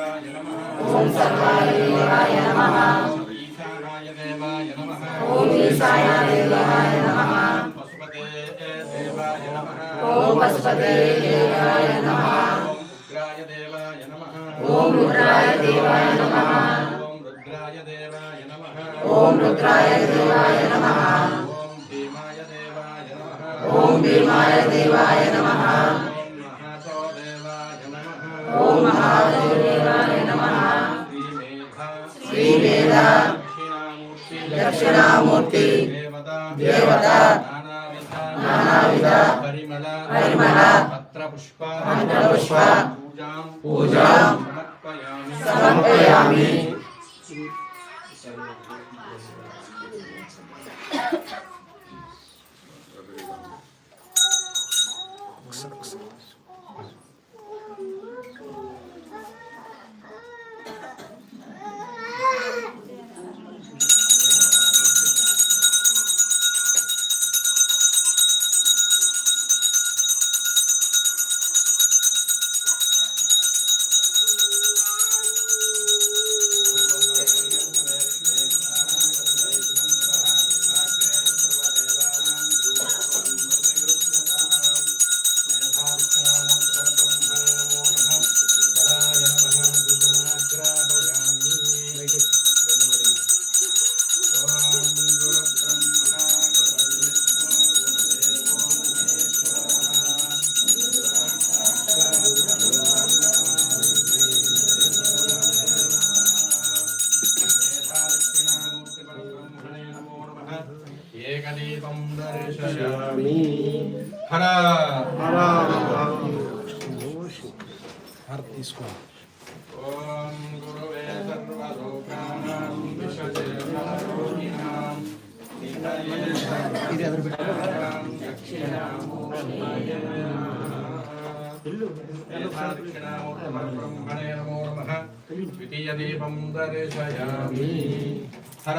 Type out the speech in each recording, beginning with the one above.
దేవాయ నమః. ఓం సర్వాయ దేవాయ నమః. ఈశానాయ దేవాయ నమః. ఓం ఈశాయ దేవాయ నమః. పశుపతే దేవాయ నమః. ఓం పశుపతే దేవాయ నమః. ఓం రుద్రాయ దేవాయ నమః. ఓం రుద్రాయ దేవాయ నమః. ఓం రుద్రాయ దేవాయ నమః. ఓం రుద్రాయ దేవాయ నమః. ఓం భీమాయ దేవాయ నమః. ఓం భీమాయ దేవాయ నమః దేవత నానావిధ నానావిధ పరిమళ పరిమళ పత్రపుష్ప పత్రపుష్ప పూజాం పూజాం సమర్పయామి సమర్పయామి ఏకదీపం ఓం గురువే సర్వలోకానాం దక్షిణామూర్తపరబ్రహ్మణే నమో నమః ద్వితీయదీపం దర్శయామి హర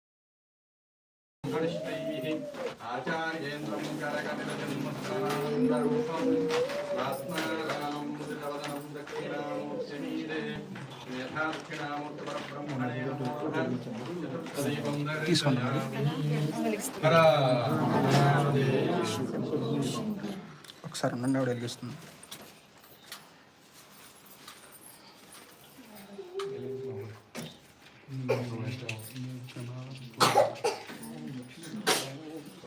హర ఒకసారి ఉండండి ఆవిడ వెలిగిస్తుంది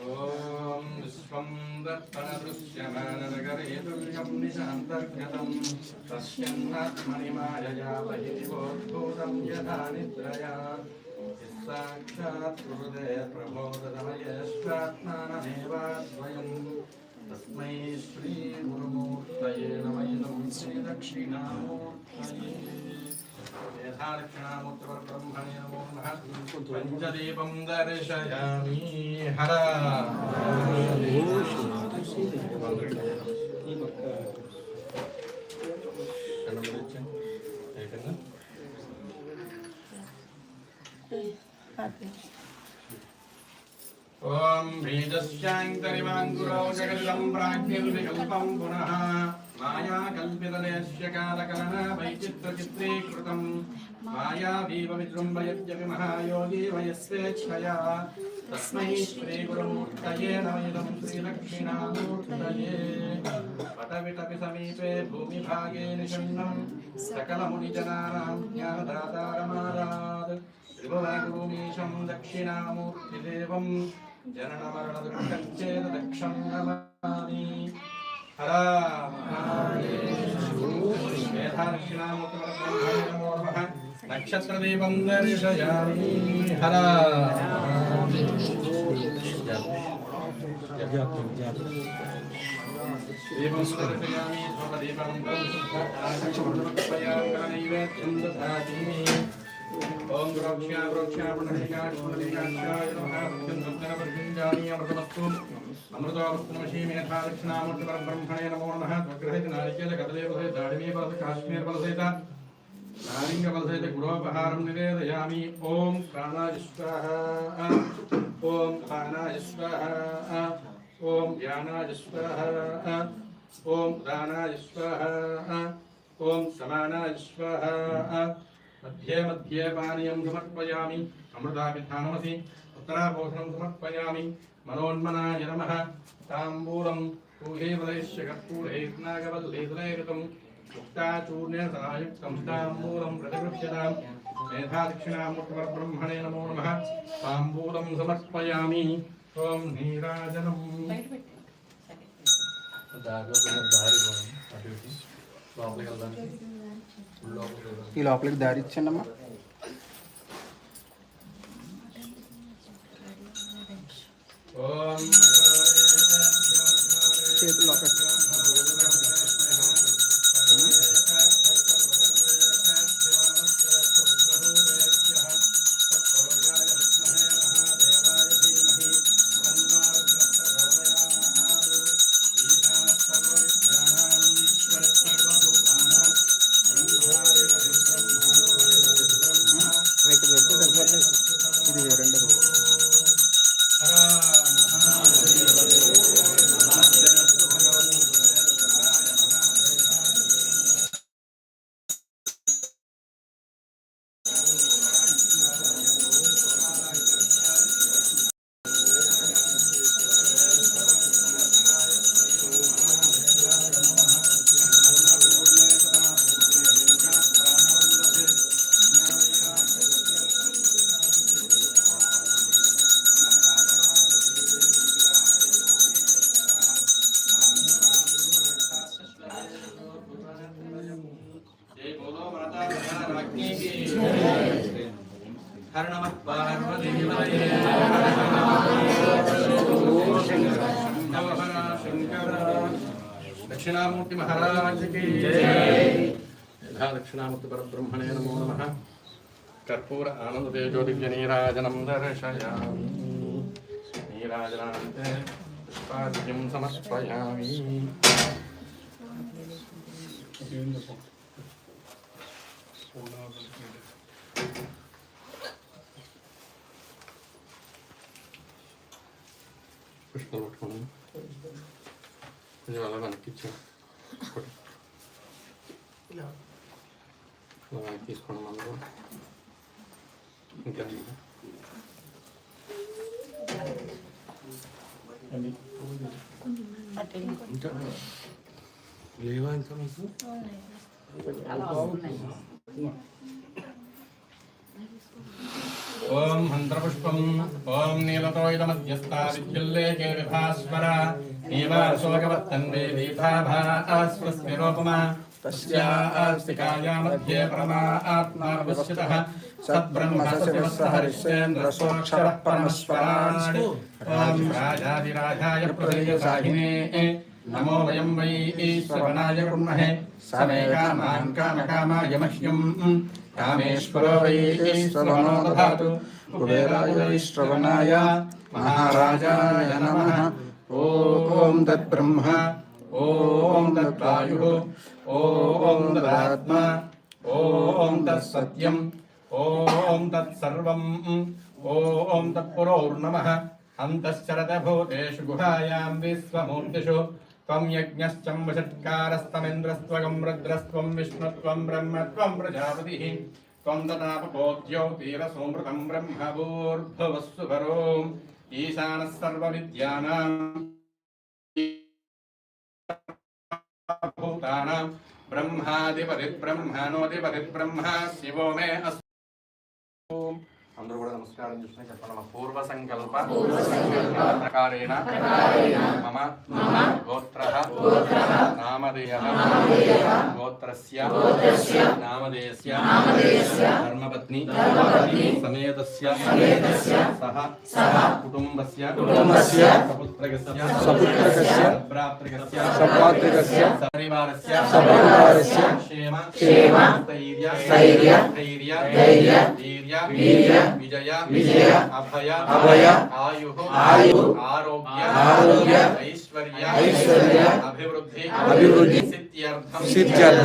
ఓం విశ్వం దర్పణదృశ్యమాననగరే దుర్గం నిశాంతర్గతం తస్యన్నాత్మని మాయయా బహిర్వోద్భూతం యథా నిద్రయా సాక్షాత్ హృదయ ప్రబోధమయేష్టాత్మానమేవాద్వయం తస్మై శ్రీ గురుమూర్తయే నమ ఇదం శ్రీ దక్షిణామూర్తయే యథాదక్షిణామూర్తిపరబ్రహ్మణే నమో ॐ बीजस्यान्तरिवाङ्गुरो जगल्लं प्राज्ञर्विकल्पं पुनः मायाकल्पितदेश्यकालकलनवैचित्रचित्रीकृतं मायावीव विजृम्भयद्यपि महायोगी वयस्वेच्छया तस्मै श्रीगुरुमूर्तये नमिदं श्रीलक्ष्मीनामूर्तये पटविटपि समीपे भूमिभागे निषण्णं सकलमुनिजनानां ज्ञानदातारमारात् శ్రీలక్ష్మీనామూర్తయే పటవిటపి సమీపే భూమిభాగే నిషన్నం దక్షిణామూర్తిదేవం జననమరణదుఃఖంచేత దక్షం నమామి నక్షత్రదీపం దర్శయామి హర నైవేద్యం ఓం వృక్షా వృక్షా నమః. సత్యం మేధా దక్షిణామూర్తి పరబ్రహ్మణే నమో నమః. త్వగ్రహిత నారికేల కదలే బలసే దాడిమే బలసే కాశ్మీర్ బలసేత నారింగ బలసైతే గురోపహారం నివేదయామి. ఓం ప్రాణాయ స్వాహ. ఓం ప్రాణాయ స్వాహ. ఓం ధ్యానాయ స్వాహ. ఓం దానాయ స్వాహ. ఓం సమానాయ స్వాహ. మధ్యే మధ్యే పానీయం సమర్పయామి అమృతాపిధానమసి ఉత్తరాపోషణం సమర్పయామి మనోన్మనాయ నమః తాంబూలం పూహేవలైశ్య కర్పూరైర్నాగవల్లేదులైరుతం ముక్తాచూర్ణేన సనాయుక్తం తాంబూలం ప్రతిగృహ్యతాం మేధాదక్షిణామూర్తిపరబ్రహ్మణే నమో నమః తాంబూలం సమర్పయామి ఓం నీరాజనం దారిలో కొంచెం దారి పోవాలి. అటు ఇటు. లోపలికి వెళ్ళడానికి లోపలికి వెళ్ళడానికి ఈ లోపలికి దారి ఇచ్చండి అమ్మా చేతులు లోపల మాతా హర నమః పార్వతీపతయే నవహర శంకర దక్షిణామూర్తి మహారాజ్ యథా దక్షిణామూర్తి పరబ్రహ్మణే నమో నమ కర్పూర ఆనంద తేజోదివ్య నీరాజనం దర్శయామి నీరాజనాంతే పుష్పాద్యం సమర్పయామి పుష్పాలు పట్టుకోండి కొంచెం అలా వెనక్కి తీసుకోండి మనకు ఇంకా ఇంకా లేవా ఇంకా మీకు? ओम मन्त्रपुष्पम्, ॐ नीलतोयितमध्यस्था विद्युल्लेखे विभास्वरा नीवाशोकवत्तन्वे भीताभास्वस्मिरोपमा तस्यास्तिकाया मध्ये परमा आत्मा पश्यतः सद्ब्रह्मसशिवस्सहरिश्चेन्द्रसोऽक्षरः परमस्वराणि। ॐ राजाधिराजाय प्रदेयसाहिने नमो वयं वै ईश्वरनाय कुर्महे। समे कामान् कामकामाय मह्यम् कामेश्वरो वै ईश्वरनो दधातु। कुबेराय श्रवणाय महाराजाय नमः। ॐ तत्ब्रह्म। ॐ तत्प्रायुः ॐ तदात्मा। ॐ तत्सत्यम्। ॐ तत्सर्वम्। ॐ तत्पुरोर्नमः। हन्तश्चरतभूतेषु गुहायां विश्वमूर्तिषु। त्वं यज्ञश्चम् वषट्कारस्तमिन्द्रस्त्वगम् रुद्रस्त्वं विष्णुत्वं ब्रह्म त्वं प्रजापतिः त्वं ददापपोद्यौतीरसोमृतं ब्रह्मभूर्भुवस्सु भरो भूतानां ब्रह्माधिपतिर्ब्रह्मणोऽधिपतिर्ब्रह्म शिवो मे अस्तु। అందరూ కూడా నమస్కారం చేసిన చెప్పండి పూర్వ సంకల్ప ప్రకారేణ మమ గోత్ర నామ నామధేయः నామధేయः गोत्रस्य नामधेयस्य धर्मपत्नी समेतस्य सह कुटुम्बस्य सपुत्रकस्य सभ्रातृकस्य सभ्रातृकस्य सपरिवारस्य सपरिवारस्य क्षेम क्षेम स्थैर्य स्थैर्य धैर्य धैर्य वीर्य विजय विजय अभय अभय आयुः आयुः आरोग्य आरोग्य ऐश्वर्य ऐश्वर्य अभिवृद्धि अभिवृद्धि सिद्ध्यर्थं सिद्ध्यर्थं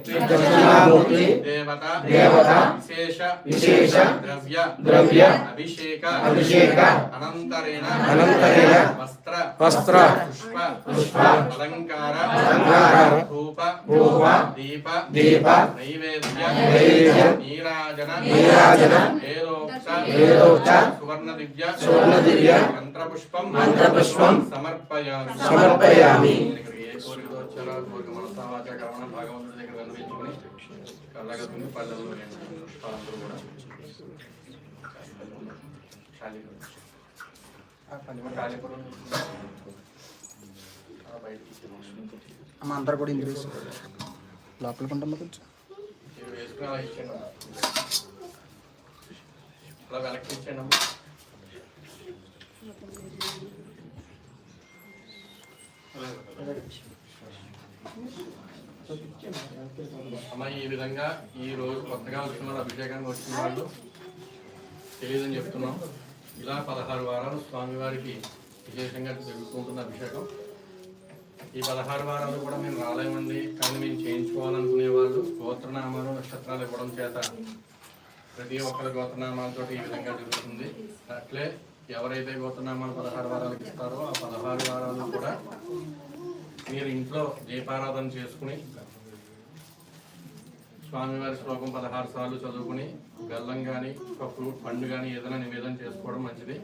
దక్షిణామూర్తి దక్షిణామూర్తి దేవత దేవత విశేష విశేష ద్రవ్య ద్రవ్య అభిషేక అభిషేక అనంతరేణ అనంతరేణ వస్త్ర వస్త్ర పుష్ప పుష్ప అలంకార అలంకార ధూప ధూప దీప దీప నైవేద్య నైవేద్య నీరాజన నీరాజన వేదోక్త వేదోక్త సువర్ణ దివ్య సువర్ణ దివ్య మంత్రపుష్పం మంత్రపుష్పం సమర్పయామి సమర్పయామి ఇక్కడికి ఏ కోరికతో వచ్చారో ఆ కోరిక మనసా వాచ కర్మణ భగవంతుడి దగ్గర కళ్ళగతుని పల్లెల్లో. పుష్పాలందరూ కూడా. అమ్మ అందరు కూడా ఇంద్రియ లోపలికి ఉంటాం కొంచెం అలా వెనక్కి ఇచ్చేయండి అమ్మా. అమ్మ ఈ విధంగా ఈ రోజు కొత్తగా వచ్చిన వాళ్ళు అభిషేకానికి వచ్చిన వాళ్ళు. తెలియదని చెప్తున్నాం. ఇలా పదహారు వారాలు స్వామివారికి విశేషంగా జరుగుతుంటుంది అభిషేకం. ఈ పదహారు వారాలు కూడా మేము రాలేమండి కానీ మేము చేయించుకోవాలనుకునే వాళ్ళు గోత్రనామాలు నక్షత్రాలు ఇవ్వడం చేత ప్రతి ఒక్కరి గోత్రనామాలతో ఈ విధంగా జరుగుతుంది. అట్లే ఎవరైతే గోత్రనామాలు పదహారు వారాలకు ఇస్తారో ఆ పదహారు వారాలు కూడా మీరు ఇంట్లో దీపారాధన చేసుకుని స్వామివారి శ్లోకం పదహారు సార్లు చదువుకుని బెల్లం కానీ ఒక ఫ్రూట్ పండు కానీ ఏదైనా నివేదన చేసుకోవడం మంచిది.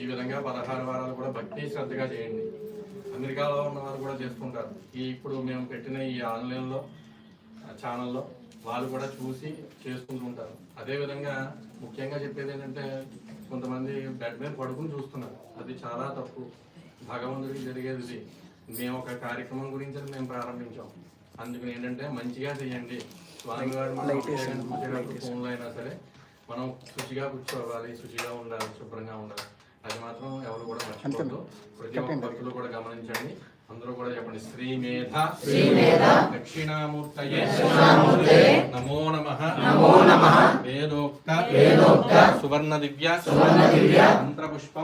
ఈ విధంగా పదహారు వారాలు కూడా భక్తి శ్రద్ధగా చేయండి. అమెరికాలో ఉన్న వాళ్ళు కూడా చేసుకుంటారు. ఈ ఇప్పుడు మేము పెట్టిన ఈ ఆన్లైన్లో ఛానల్లో వాళ్ళు కూడా చూసి చేసుకుంటుంటారు అదేవిధంగా ముఖ్యంగా చెప్పేది ఏంటంటే కొంతమంది బెడ్ మీద పడుకుని చూస్తున్నారు. అది చాలా తప్పు. భగవంతుడికి జరిగేది మేము ఒక కార్యక్రమం గురించి మేము ప్రారంభించాం. అందుకని ఏంటంటే మంచిగా చేయండి. స్వామివారి ఫోన్లో అయినా సరే మనం శుచిగా కూర్చోవాలి శుచిగా ఉండాలి శుభ్రంగా ఉండాలి. అది మాత్రం ఎవరు కూడా మర్చిపోవద్దు. ప్రతి ఒక్క భక్తులు కూడా గమనించండి. అందరూ కూడా చెప్పండి. శ్రీమేధ శ్రీమేధ దక్షిణామూర్తయే. దక్షిణామూర్తయే. నమో నమః. నమో నమః. వేదోక్త. వేదోక్త. సువర్ణ దివ్య సువర్ణ దివ్య మంత్రపుష్పం.